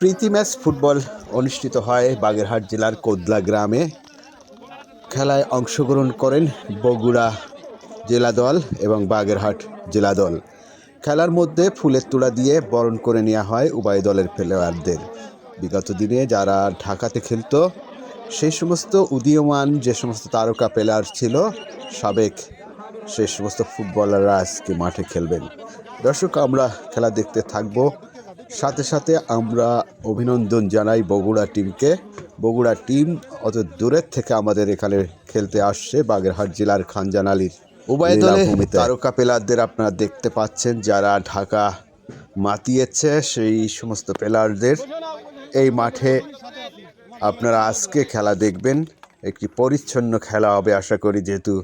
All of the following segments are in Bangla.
প্রীতি ম্যাচ ফুটবল অনুষ্ঠিত হয় বাগেরহাট জেলার কোদলা গ্রামে। খেলায় অংশগ্রহণ করেন বগুড়া জেলা দল এবং বাগেরহাট জেলা দল। খেলার মধ্যে ফুলের তোড়া দিয়ে বরণ করে নেওয়া হয় উভয় দলের প্লেয়ারদের বিগত দিনে যারা ঢাকাতে খেলতো, সেই সমস্ত উদীয়মান যে সমস্ত তারকা প্লেয়ার ছিল, সাবেক সেই সমস্ত ফুটবলাররা আজকে মাঠে খেলবেন। দর্শক আমরা খেলা দেখতে থাকব। সাথে সাথে আমরা অভিনন্দন জানাই বগুড়া টিমকে। বগুড়া টিম অত দূরের থেকে আমাদের এখানে খেলতে আসছে বাগেরহাট জেলার খানজান আলীর উভয় দলে তারকা প্লেয়ারদের আপনারা দেখতে পাচ্ছেন যারা ঢাকা মাতিয়েছে সেই সমস্ত প্লেয়ারদের। এই মাঠে আপনারা আজকে খেলা দেখবেন। একটি পরিচ্ছন্ন খেলা হবে আশা করি যেহেতু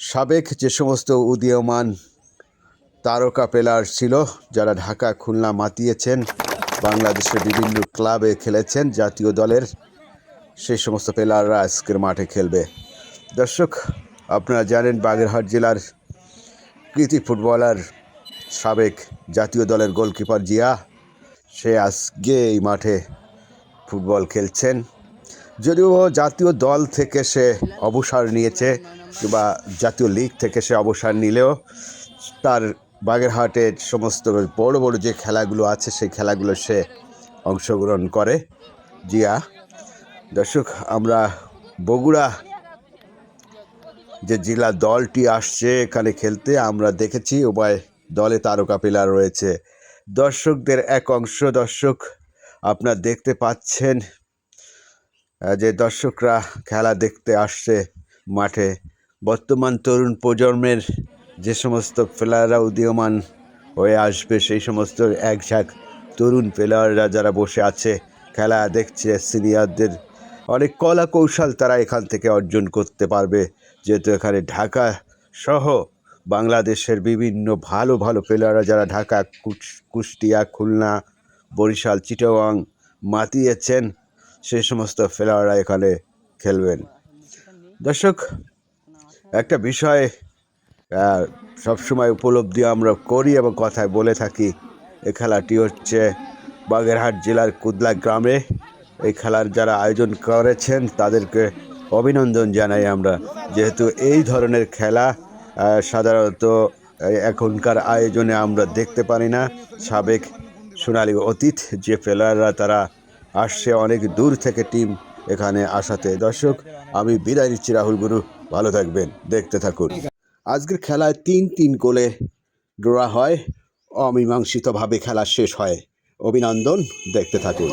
সাবেক যে সমস্ত উদীয়মান তারকা প্লেয়ার ছিল, যারা ঢাকা খুলনা মাতিয়েছেন, বাংলাদেশের বিভিন্ন ক্লাবে খেলেছেন, জাতীয় দলের, সেই সমস্ত প্লেয়াররা আজকের মাঠে খেলবে। দর্শক, আপনারা জানেন বাগেরহাট জেলার কৃতি ফুটবলার সাবেক জাতীয় দলের গোলকিপার জিয়া, সে আজকে এই মাঠে ফুটবল খেলছেন। যদিও জাতীয় দল থেকে সে অবসর নিয়েছে কিংবা জাতীয় লিগ থেকে সে অবসর নিলেও তার বাগেরহাটের সমস্ত বড় বড় যে খেলাগুলো আছে, সেই খেলাগুলো সে অংশগ্রহণ করে। জিয়া, দর্শক, আমরা বগুড়া যে জেলা দলটি আসছে এখানে খেলতে, আমরা দেখেছি উভয় দলে তারকা প্লেয়ার রয়েছে। দর্শকদের এক অংশ, দর্শক, আপনার দেখতে পাচ্ছেন যে দর্শকরা খেলা দেখতে আসছে মাঠে। বর্তমান তরুণ প্রজন্মের যে সমস্ত প্লেয়াররা উদীয়মান হয়ে আসবে, সেই সমস্ত এক ঝাঁক তরুণ প্লেয়াররা যারা বসে আছে, খেলা দেখছে সিনিয়রদের অনেক কলা কৌশল তারা এখান থেকে অর্জন করতে পারবে। যেহেতু এখানে ঢাকা সহ বাংলাদেশের বিভিন্ন ভালো ভালো প্লেয়াররা যারা ঢাকা কুষ্টিয়া, খুলনা, বরিশাল, চিটাগাং, মাতিয়েছেন, সেই সমস্ত প্লেয়াররা এখানে খেলবেন। দর্শক একটা বিষয় সবসময় উপলব্ধি আমরা করি এবং কথায় বলে থাকি। এই খেলাটি হচ্ছে বাগেরহাট জেলার কুদলা গ্রামে। এই খেলার যারা আয়োজন করেছেন, তাদেরকে অভিনন্দন জানাই আমরা। যেহেতু এই ধরনের খেলা সাধারণত এখনকার আয়োজনে আমরা দেখতে পারি না। সাবেক সোনালী অতীত যে প্লেয়াররা, তারা আসছে অনেক দূর থেকে টিম এখানে আসাতে। দর্শক, আমি বিদায় নিচ্ছি রাহুল গুরু। ভালো থাকবেন, দেখতে থাকুন। আজকের খেলায় তিন তিন গোলে ড্রা হয়, অমীমাংসিতভাবে খেলা শেষ হয়। অভিনন্দন, দেখতে থাকুন।